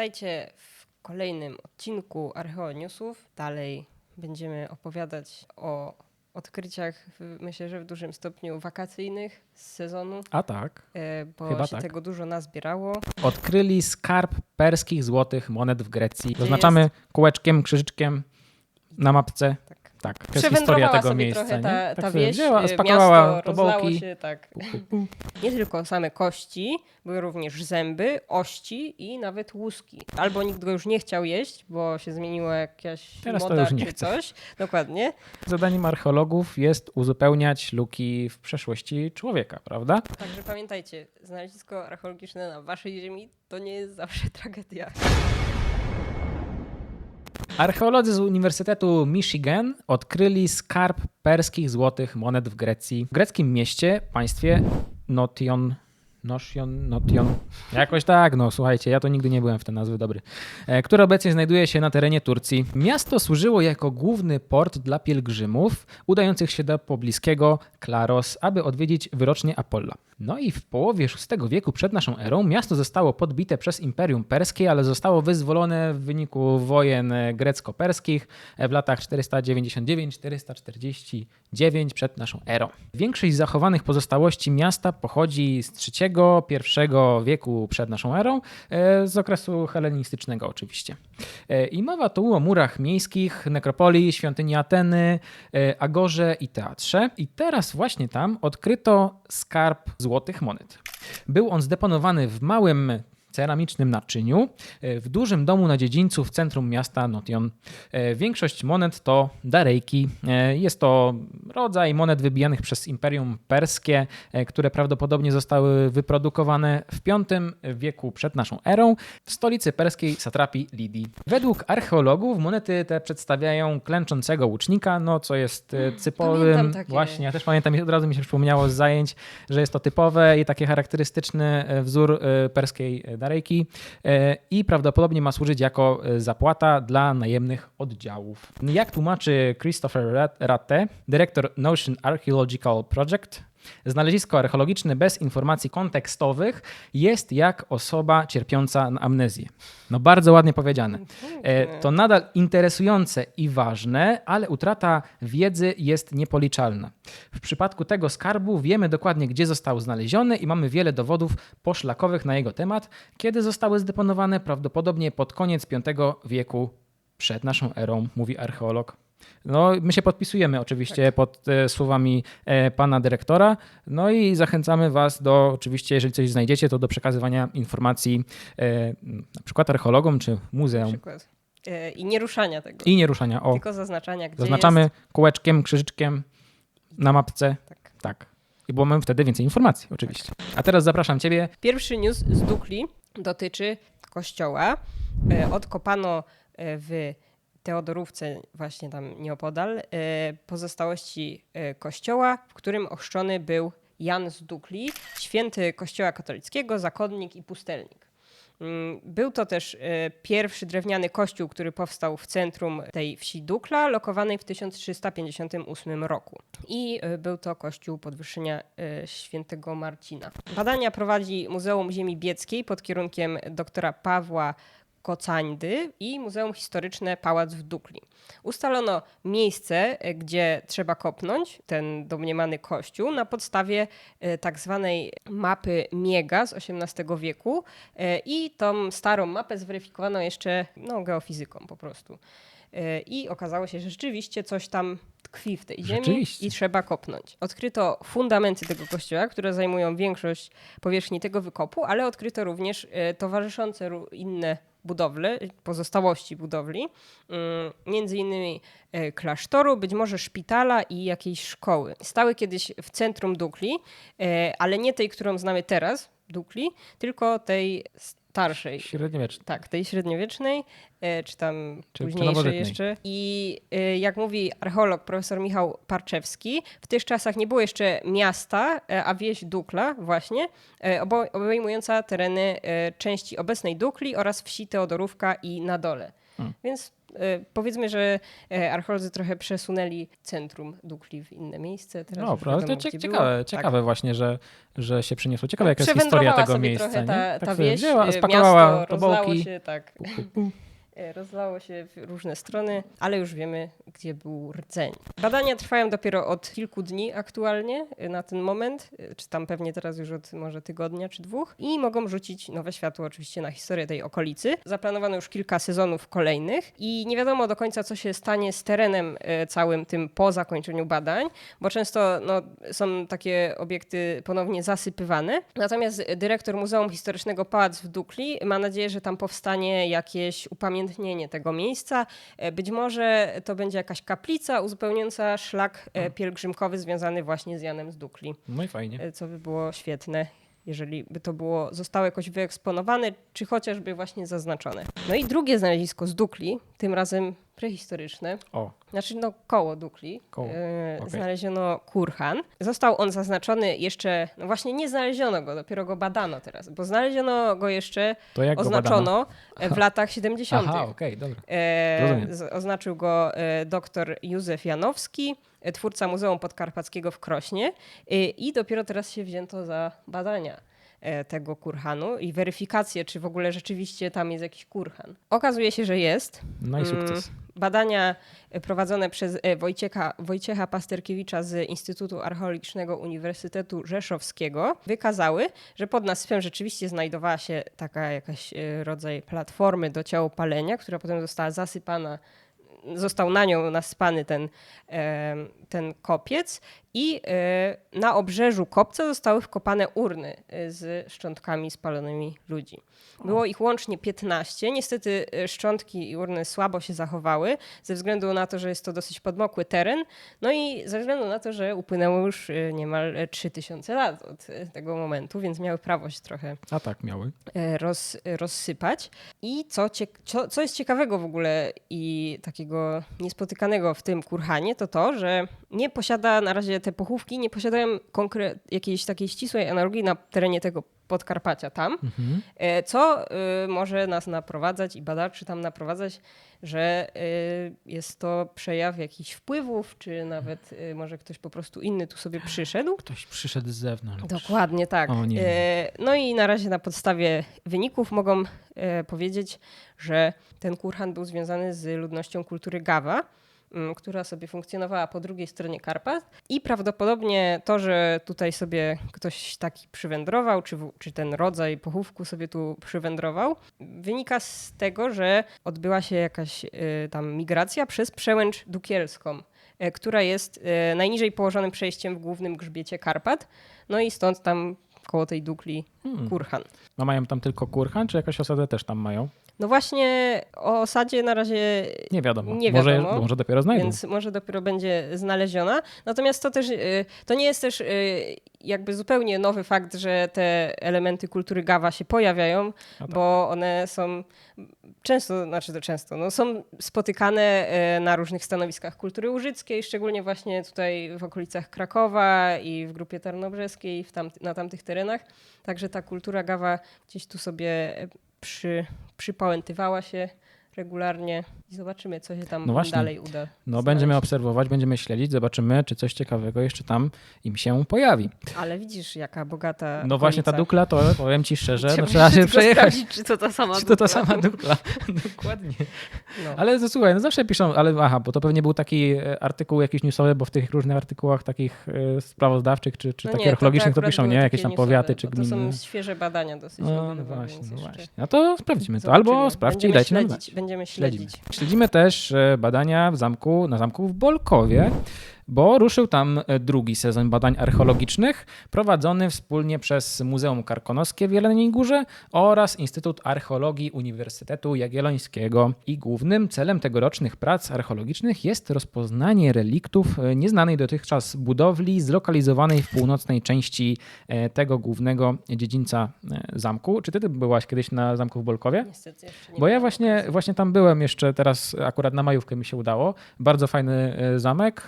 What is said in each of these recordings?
Witajcie w kolejnym odcinku Archeo Newsów. Dalej będziemy opowiadać o odkryciach, myślę, że w dużym stopniu wakacyjnych z sezonu, A tak. e, bo Chyba się tak. tego dużo nazbierało. Odkryli skarb perskich złotych monet w Grecji. Zaznaczamy kółeczkiem, krzyżyczkiem na mapce. Tak. To jest historia tego sobie miejsca. trochę ta, nie? ta tak sobie wieś, wzięła, e, spakowała miasto się, tak. Nie tylko same kości, były również zęby, ości i nawet łuski. Albo nikt go już nie chciał jeść, bo się zmieniła jakaś Teraz to moda już nie czy chce. coś. Dokładnie. Zadaniem archeologów jest uzupełniać luki w przeszłości człowieka, prawda? Także pamiętajcie, znalezisko archeologiczne na waszej ziemi to nie jest zawsze tragedia. Archeolodzy z Uniwersytetu Michigan odkryli skarb perskich złotych monet w Grecji. W greckim mieście, państwie Notion. Notion, Notion. Jakoś tak, no słuchajcie, ja to nigdy nie byłem w te nazwy dobry. E, które obecnie znajduje się na terenie Turcji. Miasto służyło jako główny port dla pielgrzymów udających się do pobliskiego Klaros, aby odwiedzić wyrocznie Apolla. No i w połowie VI wieku przed naszą erą miasto zostało podbite przez Imperium Perskie, ale zostało wyzwolone w wyniku wojen e, grecko-perskich e, w latach 499-449 przed naszą erą. Większość zachowanych pozostałości miasta pochodzi z III, I wieku przed naszą erą, e, z okresu helenistycznego oczywiście. E, I mowa tu o murach miejskich, nekropolii, świątyni Ateny, e, Agorze i teatrze. I teraz właśnie tam odkryto skarb złotych monet. Był on zdeponowany w małym ceramicznym naczyniu e, w dużym domu na dziedzińcu w centrum miasta Notion. E, Większość monet to darejki. E, Jest to rodzaj monet wybijanych przez Imperium Perskie, które prawdopodobnie zostały wyprodukowane w V wieku przed naszą erą w stolicy perskiej satrapii Lidii. Według archeologów monety te przedstawiają klęczącego łucznika, no co jest e, typowym... Właśnie, ja też pamiętam, od razu mi się przypomniało z zajęć, że jest to typowe i takie charakterystyczny wzór perskiej e, i prawdopodobnie ma służyć jako e, zapłata dla najemnych oddziałów. Jak tłumaczy Christopher Rat- Ratte, dyrektor Notion Archaeological Project, Znalezisko archeologiczne bez informacji kontekstowych jest jak osoba cierpiąca na amnezję. No bardzo ładnie powiedziane. E, To nadal interesujące i ważne, ale utrata wiedzy jest niepoliczalna. W przypadku tego skarbu wiemy dokładnie, gdzie został znaleziony i mamy wiele dowodów poszlakowych na jego temat, kiedy zostały zdeponowane prawdopodobnie pod koniec V wieku przed naszą erą, mówi archeolog. No, my się podpisujemy oczywiście pod e, słowami e, pana dyrektora. No i zachęcamy was do, oczywiście, jeżeli coś znajdziecie, to do przekazywania informacji e, na przykład archeologom czy muzeum I nie ruszania tego, i nie ruszania. O, tylko zaznaczania, gdzie zaznaczamy jest. kółeczkiem, krzyżyczkiem na mapce. Tak. Tak. I bo mamy wtedy więcej informacji, oczywiście. A teraz zapraszam ciebie. Pierwszy news z Dukli dotyczy kościoła. Odkopano w Teodorówce, właśnie tam nieopodal, e, pozostałości e, kościoła, w którym ochrzczony był Jan z Dukli, święty kościoła katolickiego, zakonnik i pustelnik. Mm, Był to też e, pierwszy drewniany kościół, który powstał w centrum tej wsi Dukla, lokowanej w 1358 roku. I był to kościół podwyższenia świętego Marcina. Badania prowadzi Muzeum Ziemi Bieckiej pod kierunkiem doktora Pawła Kocańdy i Muzeum Historyczne Pałac w Dukli. Ustalono miejsce, e, gdzie trzeba kopnąć ten domniemany kościół na podstawie e, tak zwanej mapy Miega z XVIII wieku e, i tą starą mapę zweryfikowano jeszcze no, geofizyką po prostu. I okazało się, że rzeczywiście coś tam tkwi w tej ziemi i trzeba kopnąć. Odkryto fundamenty tego kościoła, które zajmują większość powierzchni tego wykopu, ale odkryto również towarzyszące inne budowle, pozostałości budowli, mm, między innymi e, klasztoru, być może szpitala i jakiejś szkoły. Stały kiedyś w centrum Dukli, e, ale nie tej, którą znamy teraz, Dukli, tylko tej starszej. Średniowieczny. Tak, tej średniowiecznej, e, czy tam Czy późniejszej jeszcze. I e, jak mówi archeolog profesor Michał Parczewski, w tych czasach nie było jeszcze miasta, e, a wieś Dukla właśnie, obejmująca tereny części obecnej Dukli oraz wsi Teodorówka i na dole. Hmm. Więc e, powiedzmy, że e, archeolodzy trochę przesunęli centrum Dukli w inne miejsce. Teraz No, prawda? To cie- ciekawe, było. ciekawe właśnie, że, że się przyniosło. Ciekawe, Tak, jaka jest historia tego sobie miejsca. trochę nie? ta, tak ta wieś, wzięła, e, spakowała miasto rozlało się, tak. Rozlało się w różne strony, ale już wiemy, gdzie był rdzeń. Badania trwają dopiero od kilku dni aktualnie e, na ten moment, e, czy tam pewnie teraz już od może tygodnia czy dwóch i mogą rzucić nowe światło oczywiście na historię tej okolicy. Zaplanowano już kilka sezonów kolejnych i nie wiadomo do końca, co się stanie z terenem e, całym tym po zakończeniu badań, bo często no, są takie obiekty ponownie zasypywane. Natomiast dyrektor Muzeum Historycznego Pałac w Dukli ma nadzieję, że tam powstanie jakieś upamiętnienie tego miejsca. E, Być może to będzie jakaś kaplica uzupełniająca szlak e, pielgrzymkowy związany właśnie z Janem z Dukli, No i fajnie. e, co by było świetne. Jeżeli by to było, zostało jakoś wyeksponowane, czy chociażby właśnie zaznaczone. No i drugie znalezisko z Dukli, tym razem prehistoryczne, O, znaczy no koło Dukli, Koło, e, okej. znaleziono kurhan. Został on zaznaczony jeszcze, no właśnie nie znaleziono go, dopiero go badano teraz, bo znaleziono go jeszcze, to jak go oznaczono e, w latach 70. Aha, okej, dobra. E, oznaczył go e, dr Józef Janowski, twórca Muzeum Podkarpackiego w Krośnie i dopiero teraz się wzięto za badania tego kurhanu i weryfikację, czy w ogóle rzeczywiście tam jest jakiś kurhan. Okazuje się, że jest. No i Mm, sukces. Badania e, prowadzone przez e, Wojciecha, Wojciecha Pasterkiewicza z Instytutu Archeologicznego Uniwersytetu Rzeszowskiego wykazały, że pod nasypem rzeczywiście znajdowała się taka jakaś e, rodzaj platformy do ciałopalenia, która potem została zasypana, został na nią nasypany ten, e, ten kopiec i e, na obrzeżu kopca zostały wkopane urny e, z szczątkami spalonymi ludzi. Było ich łącznie 15. Niestety e, szczątki i urny słabo się zachowały, ze względu na to, że jest to dosyć podmokły teren, no i ze względu na to, że upłynęło już niemal e, 3000 lat od tego momentu, więc miały prawo się trochę A tak, miały. roz, rozsypać. I co, co jest ciekawego w ogóle i takiego niespotykanego w tym kurhanie, to to, że nie posiada na razie te pochówki, nie posiadają jakiejś takiej ścisłej analogii na terenie tego Podkarpacia tam, Mhm. e, co y, może nas naprowadzać i badaczy tam naprowadzać, że y, jest to przejaw jakichś wpływów, czy nawet y, może ktoś po prostu inny tu sobie przyszedł. Ktoś przyszedł z zewnątrz. Dokładnie tak. E, No i na razie na podstawie wyników mogą e, powiedzieć, że ten kurhan był związany z ludnością kultury Gawa, która sobie funkcjonowała po drugiej stronie Karpat i prawdopodobnie to, że tutaj sobie ktoś taki przywędrował, czy, czy ten rodzaj pochówku sobie tu przywędrował, wynika z tego, że odbyła się jakaś e, tam migracja przez przełęcz dukielską, e, która jest e, najniżej położonym przejściem w głównym grzbiecie Karpat. No i stąd tam koło tej Dukli Hmm. Kurhan. No mają tam tylko kurhan, czy jakąś osadę też tam mają? No właśnie o osadzie na razie Nie wiadomo. Nie może, wiadomo, może dopiero znajdą. więc może dopiero będzie znaleziona. Natomiast to też y, to nie jest też y, jakby zupełnie nowy fakt, że te elementy kultury Gawa się pojawiają, No tak. bo one są często, znaczy to często, no są spotykane y, na różnych stanowiskach kultury łużyckiej, szczególnie właśnie tutaj w okolicach Krakowa i w grupie tarnobrzeskiej, w tam, na tamtych terenach. Także ta kultura Gawa gdzieś tu sobie przy, przypałętywała się regularnie i zobaczymy, co się tam No dalej uda. No znaleźć. będziemy obserwować, będziemy śledzić, zobaczymy, czy coś ciekawego jeszcze tam im się pojawi. Ale widzisz, jaka bogata. No właśnie ta okolica. dukla, to powiem ci szczerze, no Trzeba trzeba się przejechać. sprawdzić, Czy to ta sama Czy to ta sama dukla? Dokładnie. No. Ale to słuchaj, no zawsze piszą, ale aha, bo to pewnie był taki e, artykuł jakiś newsowy, bo w tych różnych artykułach takich e, sprawozdawczych czy, czy No takich archeologicznych to, akurat piszą, nie? Jakieś tam powiaty czy bo To gminy. są świeże badania dosyć. No, no właśnie, no właśnie. No to sprawdzimy to. Albo sprawdźcie i dajcie nam znać. Będziemy Śledzimy. śledzić. Śledzimy też e, badania w zamku, na zamku w Bolkowie, bo ruszył tam e, drugi sezon badań archeologicznych prowadzony wspólnie przez Muzeum Karkonoskie w Jeleniej Górze oraz Instytut Archeologii Uniwersytetu Jagiellońskiego. I głównym celem tegorocznych prac archeologicznych jest rozpoznanie reliktów e, nieznanej dotychczas budowli zlokalizowanej w północnej części e, tego głównego dziedzińca zamku. Czy ty byłaś kiedyś na zamku w Bolkowie? Niestety Bo ja właśnie, właśnie tam byłem jeszcze teraz, akurat na majówkę mi się udało. Bardzo fajny zamek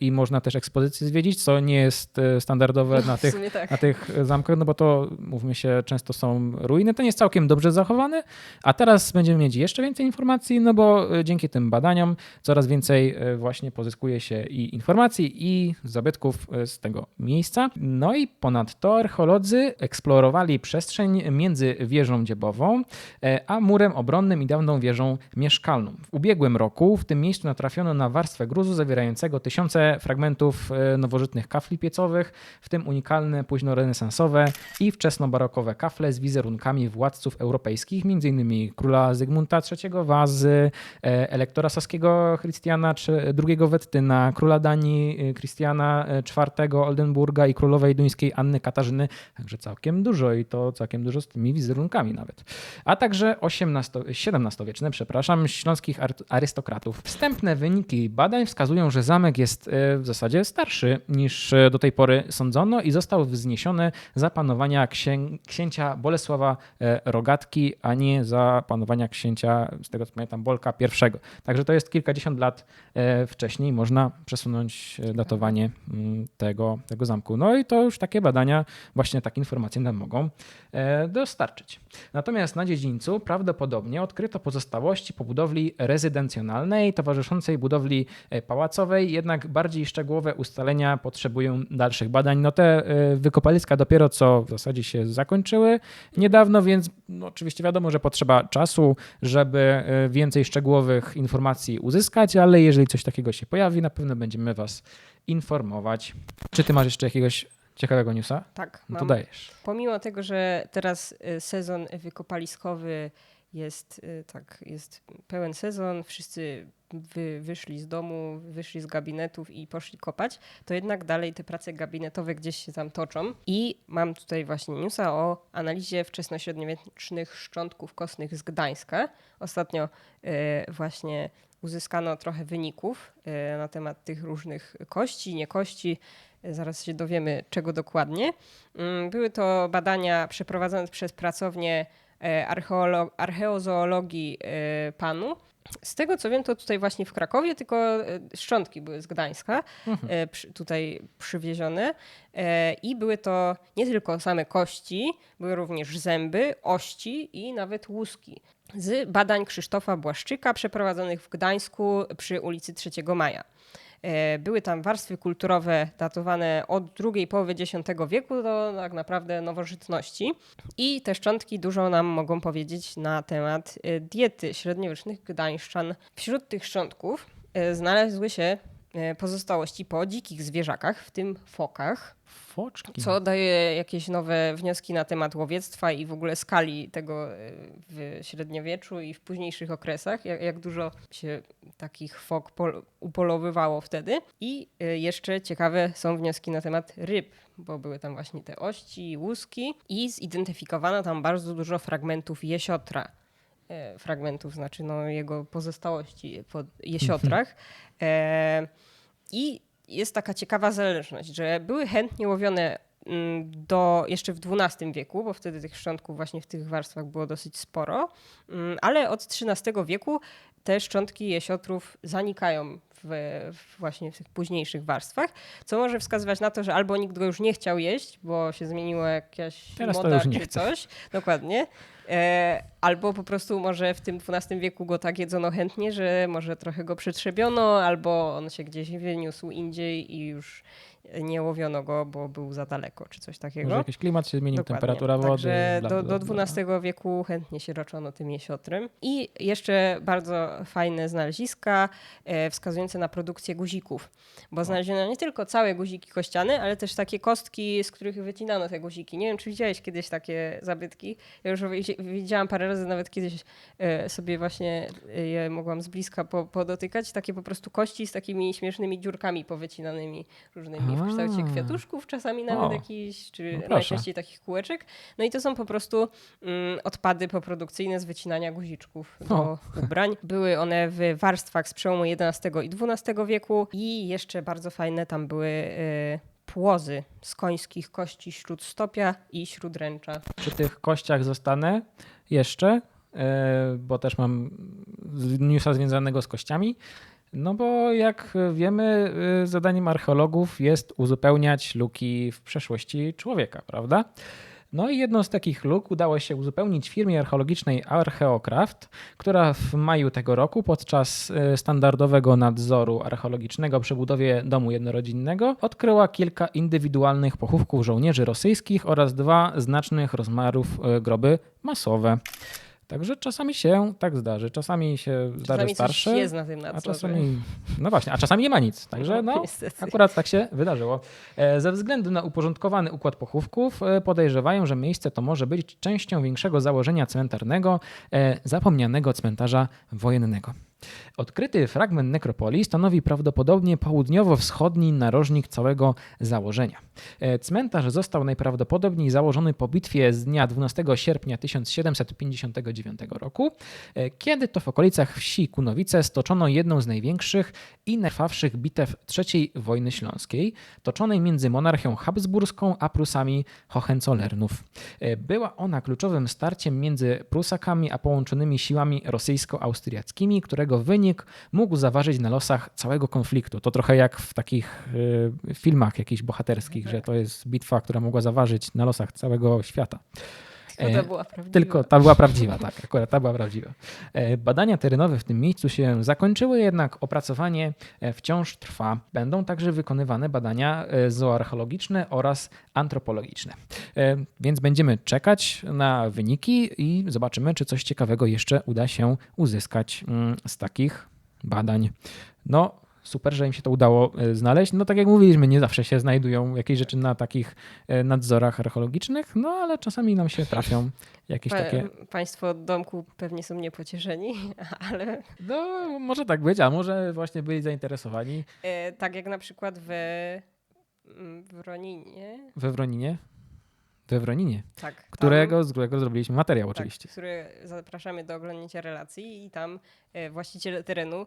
i można też ekspozycje zwiedzić, co nie jest e, standardowe na tych, tak. na tych zamkach, no bo to, mówmy się, często są ruiny. Ten jest całkiem dobrze zachowany, a teraz będziemy mieć jeszcze więcej informacji, no bo e, dzięki tym badaniom coraz więcej e, właśnie pozyskuje się i informacji, i zabytków e, z tego miejsca. No i ponadto archeolodzy eksplorowali przestrzeń między wieżą dziebową, e, a murem obronnym i dawną wieżą mieszkalną. W ubiegłym roku w tym miejscu natrafiono na warstwę gruzu zawierającego tysiące fragmentów e, nowożytnych kafli piecowych, w tym unikalne późnorenesansowe i wczesnobarokowe kafle z wizerunkami władców europejskich, m.in. króla Zygmunta III Wazy, e, elektora saskiego Chrystiana II Wettyna, króla Danii e, Krystiana IV Oldenburga i królowej duńskiej Anny Katarzyny. Także całkiem dużo i to całkiem dużo z tymi wizerunkami nawet. A także XVII-wieczne, przepraszam, śląskich ar- arystokratów. Wstępne wyniki badań wskazują, że zamek jest w zasadzie starszy niż e, do tej pory sądzono i został wzniesiony za panowania księ- księcia Bolesława e, Rogatki, a nie za panowania księcia, z tego co pamiętam, Bolka I. Także to jest kilkadziesiąt lat e, wcześniej. Można przesunąć e, datowanie mm, tego, tego zamku. No i to już takie badania, właśnie takie informacje nam mogą e, dostarczyć. Natomiast na dziedzińcu prawdopodobnie odkryto pozostałości po budowli rezydencjonalnej, towarzyszącej budowli e, pałacowej, jednak bardziej szczegółowe ustalenia potrzebują dalszych badań. No te e, wykopaliska dopiero co w zasadzie się zakończyły niedawno, więc no, oczywiście wiadomo, że potrzeba czasu, żeby e, więcej szczegółowych informacji uzyskać, ale jeżeli coś takiego się pojawi, na pewno będziemy Was informować. Czy Ty masz jeszcze jakiegoś ciekawego newsa? Tak, No mam. Pomimo tego, że teraz y, sezon wykopaliskowy jest y, tak, jest pełen sezon, wszyscy wy, wyszli z domu, wyszli z gabinetów i poszli kopać, to jednak dalej te prace gabinetowe gdzieś się tam toczą. I mam tutaj właśnie newsa o analizie wczesnośredniowiecznych szczątków kostnych z Gdańska. Ostatnio y, właśnie uzyskano trochę wyników y, na temat tych różnych kości, nie kości. Y, Zaraz się dowiemy, czego dokładnie. Mm, Były to badania przeprowadzone przez pracownię archeozoologii e, PANU. Z tego co wiem, to tutaj właśnie w Krakowie, tylko e, szczątki były z Gdańska, e, przy, tutaj przywiezione. E, I były to nie tylko same kości, były również zęby, ości i nawet łuski. Z badań Krzysztofa Błaszczyka przeprowadzonych w Gdańsku przy ulicy 3 Maja. E, Były tam warstwy kulturowe datowane od drugiej połowy X wieku do tak naprawdę nowożytności. I te szczątki dużo nam mogą powiedzieć na temat e, diety średniowiecznych gdańszczan. Wśród tych szczątków e, znalazły się pozostałości po dzikich zwierzakach, w tym fokach, Foczki. co daje jakieś nowe wnioski na temat łowiectwa i w ogóle skali tego e, w średniowieczu i w późniejszych okresach, jak, jak dużo się takich fok pol- upolowywało wtedy. I e, jeszcze ciekawe są wnioski na temat ryb, bo były tam właśnie te ości łuski i zidentyfikowano tam bardzo dużo fragmentów jesiotra. E, Fragmentów, znaczy no, jego pozostałości po jesiotrach. E, I jest taka ciekawa zależność, że były chętnie łowione do jeszcze w XII wieku, bo wtedy tych szczątków właśnie w tych warstwach było dosyć sporo, mm, ale od XIII wieku te szczątki jesiotrów zanikają w, w właśnie w tych późniejszych warstwach, co może wskazywać na to, że albo nikt go już nie chciał jeść, bo się zmieniła jakaś Teraz moda czy chce. coś. Dokładnie. E, albo po prostu może w tym XII wieku go tak jedzono chętnie, że może trochę go przetrzebiono, albo on się gdzieś wyniósł indziej i już nie łowiono go, bo był za daleko, czy coś takiego. Może jakiś klimat się zmienił, Dokładnie. temperatura wody. Także bla, do, do. XII wieku chętnie się raczono tym jesiotrem. I jeszcze bardzo fajne znaleziska e, wskazujące na produkcję guzików, bo znaleziono nie tylko całe guziki kościane, ale też takie kostki, z których wycinano te guziki. Nie wiem, czy widziałeś kiedyś takie zabytki. Ja już widzi- widziałam parę razy, nawet kiedyś e, sobie właśnie e, je mogłam z bliska po, podotykać. Takie po prostu kości z takimi śmiesznymi dziurkami powycinanymi różnymi w kształcie kwiatuszków, czasami nawet O. jakiś, czy No najczęściej takich kółeczek. No i to są po prostu mm, odpady poprodukcyjne z wycinania guziczków do O. ubrań. Były one w warstwach z przełomu XI i XII wieku i jeszcze bardzo fajne tam były y, płozy z końskich kości śródstopia i śródręcza. Przy tych kościach zostanę jeszcze, e, bo też mam newsa związanego z kościami. No bo jak wiemy, y, zadaniem archeologów jest uzupełniać luki w przeszłości człowieka, prawda? No i jedną z takich luk udało się uzupełnić firmie archeologicznej Archeocraft, która w maju tego roku podczas y, standardowego nadzoru archeologicznego przy budowie domu jednorodzinnego odkryła kilka indywidualnych pochówków żołnierzy rosyjskich oraz dwa znacznych rozmiarów y, groby masowe. Także czasami się tak zdarzy. Czasami się zdarzy Czasami coś starsze, jest na tym a czasami. No właśnie, a czasami nie ma nic. Także no, niestety. akurat tak się wydarzyło. E, Ze względu na uporządkowany układ pochówków e, podejrzewają, że miejsce to może być częścią większego założenia cmentarnego, e, zapomnianego cmentarza wojennego. Odkryty fragment nekropolii stanowi prawdopodobnie południowo-wschodni narożnik całego założenia. E, Cmentarz został najprawdopodobniej założony po bitwie z dnia 12 sierpnia 1759 roku, e, kiedy to w okolicach wsi Kunowice stoczono jedną z największych i najkrwawszych bitew III wojny śląskiej, toczonej między monarchią habsburską a Prusami Hohenzollernów. E, Była ona kluczowym starciem między Prusakami a połączonymi siłami rosyjsko-austriackimi, którego wynik mógł zaważyć na losach całego konfliktu. To trochę jak w takich e, filmach jakichś bohaterskich, że to jest bitwa, która mogła zaważyć na losach całego świata. No E, to była prawdziwa. Tylko ta była prawdziwa, tak, akurat ta była prawdziwa. E, Badania terenowe w tym miejscu się zakończyły, jednak opracowanie e, wciąż trwa. Będą także wykonywane badania e, zooarcheologiczne oraz antropologiczne. Więc będziemy czekać na wyniki i zobaczymy, czy coś ciekawego jeszcze uda się uzyskać mm, z takich badań. No, super, że im się to udało e, znaleźć. No tak jak mówiliśmy, nie zawsze się znajdują jakieś rzeczy na takich e, nadzorach archeologicznych, no ale czasami nam się trafią jakieś Pa- takie... Państwo od domku pewnie są niepocieszeni, ale No, może tak być, a może właśnie byli zainteresowani e, tak jak na przykład w, mm, w Roninie. we Wroninie. We Wroninie, Tak, tam- którego, z którego zrobiliśmy materiał tak, oczywiście. który zapraszamy do oglądnięcia relacji i tam e, właściciele terenu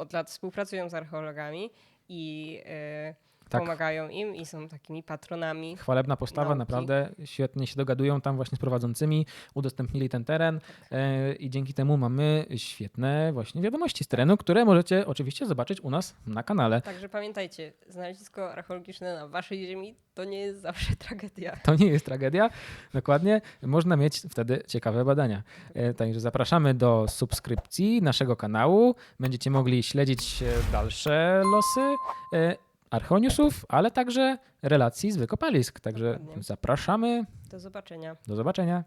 od lat współpracują z archeologami i e, Tak. pomagają im i są takimi patronami. Chwalebna postawa, Nauki. naprawdę świetnie się dogadują tam właśnie z prowadzącymi, udostępnili ten teren e, i dzięki temu mamy świetne właśnie wiadomości z terenu, które możecie oczywiście zobaczyć u nas na kanale. Także pamiętajcie, znalezisko archeologiczne na waszej ziemi to nie jest zawsze tragedia. To nie jest tragedia, dokładnie. Można mieć wtedy ciekawe badania. E, Także zapraszamy do subskrypcji naszego kanału. Będziecie mogli śledzić dalsze losy e, Archeoniusów, ale także relacji z wykopalisk. Także Dokładnie. zapraszamy. Do zobaczenia. Do zobaczenia.